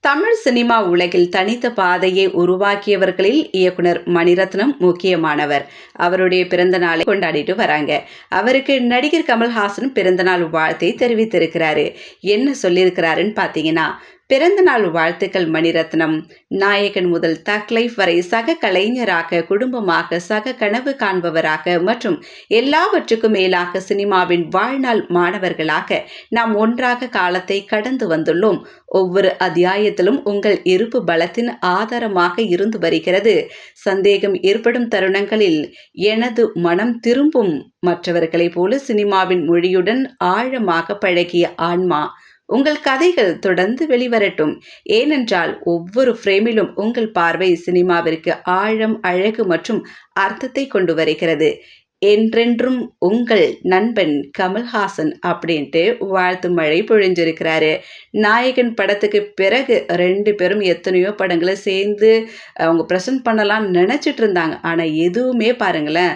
Tamil cinema உலகில் தனித்த பாதையை உருவாக்கியவர்களில் இயக்குனர் மணிரத்னம் முக்கியமானவர். அவருடைய பிறந்த நாளை கொண்டாடிட்டு வராங்க. அவருக்கு நடிகர் கமல்ஹாசன் பிறந்தநாள் வாழ்த்தை தெரிவித்திருக்கிறாரு. என்ன சொல்லியிருக்கிறாருன்னு பார்த்தீங்கன்னா பிறந்தநாள் வாழ்த்துக்கள் மணிரத்னம். நாயகன் முதல் தக்லைஃப் வரை சக கலைஞராக குடும்பமாக சக கனவு காண்பவராக மற்றும் எல்லாவற்றுக்கும் மேலாக சினிமாவின் வாழ்நாள் மாணவர்களாக நாம் ஒன்றாக காலத்தை கடந்து வந்துள்ளோம். ஒவ்வொரு அத்தியாயத்திலும் உங்கள் இருப்பு பலத்தின் ஆதாரமாக இருந்து வருகிறது. சந்தேகம் ஏற்படும் தருணங்களில் எனது மனம் திரும்பும். மற்றவர்களைப் போல சினிமாவின் மொழியுடன் ஆழமாக பழகிய ஆன்மா உங்கள் கதைகள் தொடர்ந்து வெளிவரட்டும். ஏனென்றால் ஒவ்வொரு ஃப்ரேமிலும் உங்கள் பார்வை சினிமாவிற்கு ஆழம் அழகு மற்றும் அர்த்தத்தை கொண்டு வருகிறது. என்றென்றும் உங்கள் நண்பன் கமல்ஹாசன் அப்படின்ட்டு வாழ்த்து மழை பொழிஞ்சிருக்கிறாரு. நாயகன் படத்துக்கு பிறகு ரெண்டு பேரும் எத்தனையோ படங்களை சேர்ந்து அவங்க ப்ரெசன்ட் பண்ணலாம் நினச்சிட்டு இருந்தாங்க. ஆனால் எதுவுமே பாருங்களேன்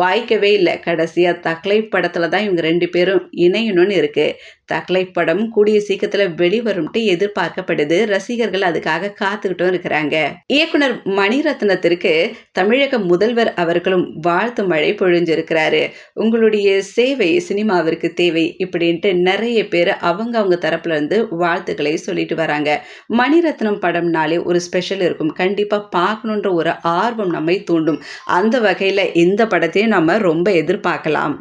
வாய்க்கவே இல்லை. கடைசியாக தக்லை படத்தில் தான் இவங்க ரெண்டு பேரும் இணையணும்னு இருக்குது தக்லை படம் கூடிய சீக்கிரத்தில் வெளிவரும்ட்டு எதிர்பார்க்கப்படுது. ரசிகர்கள் அதுக்காக காத்துக்கிட்டும் இருக்கிறாங்க. இயக்குனர் மணிரத்னத்திற்கு தமிழக முதல்வர் அவர்களும் வாழ்த்து மழை பொழிஞ்சிருக்கிறாரு. உங்களுடைய சேவை சினிமாவிற்கு தேவை இப்படின்ட்டு நிறைய பேர் அவங்க அவங்க தரப்புல இருந்து வாழ்த்துக்களை சொல்லிட்டு வராங்க. மணிரத்னம் படம்னாலே ஒரு ஸ்பெஷல் இருக்கும். கண்டிப்பாக பார்க்கணுன்ற ஒரு ஆர்வம் நம்மை தூண்டும். அந்த வகையில் இந்த படத்தையும் நம்ம ரொம்ப எதிர்பார்க்கலாம்.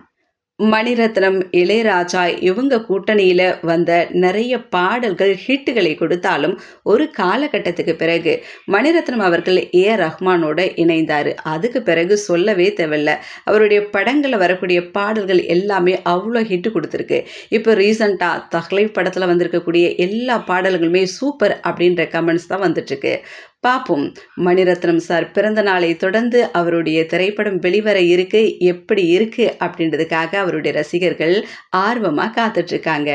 மணிரத்னம் இளையராஜா இவங்க கூட்டணியில் வந்த நிறைய பாடல்கள் ஹிட்டுகளை கொடுத்தாலும் ஒரு காலகட்டத்துக்கு பிறகு மணிரத்னம் அவர்கள் ஏ. ரஹ்மானோட இணைந்தார். அதுக்கு பிறகு சொல்லவே தேவையில்ல. அவருடைய படங்களில் வரக்கூடிய பாடல்கள் எல்லாமே அவ்வளோ ஹிட்டு கொடுத்துருக்கு. இப்போ ரீசண்டாக தஹ்லை படத்தில் வந்திருக்கக்கூடிய எல்லா பாடல்களுமே சூப்பர் அப்படின்ற கமெண்ட்ஸ் தான் வந்துட்டுருக்கு. பார்ப்போம். மணிரத்னம் சார் பிறந்த நாளை தொடர்ந்து அவருடைய திரைப்படம் வெளிவர இருக்கு எப்படி இருக்கு அப்படின்றதுக்காக அவருடைய ரசிகர்கள் ஆர்வமாக காத்துட்ருக்காங்க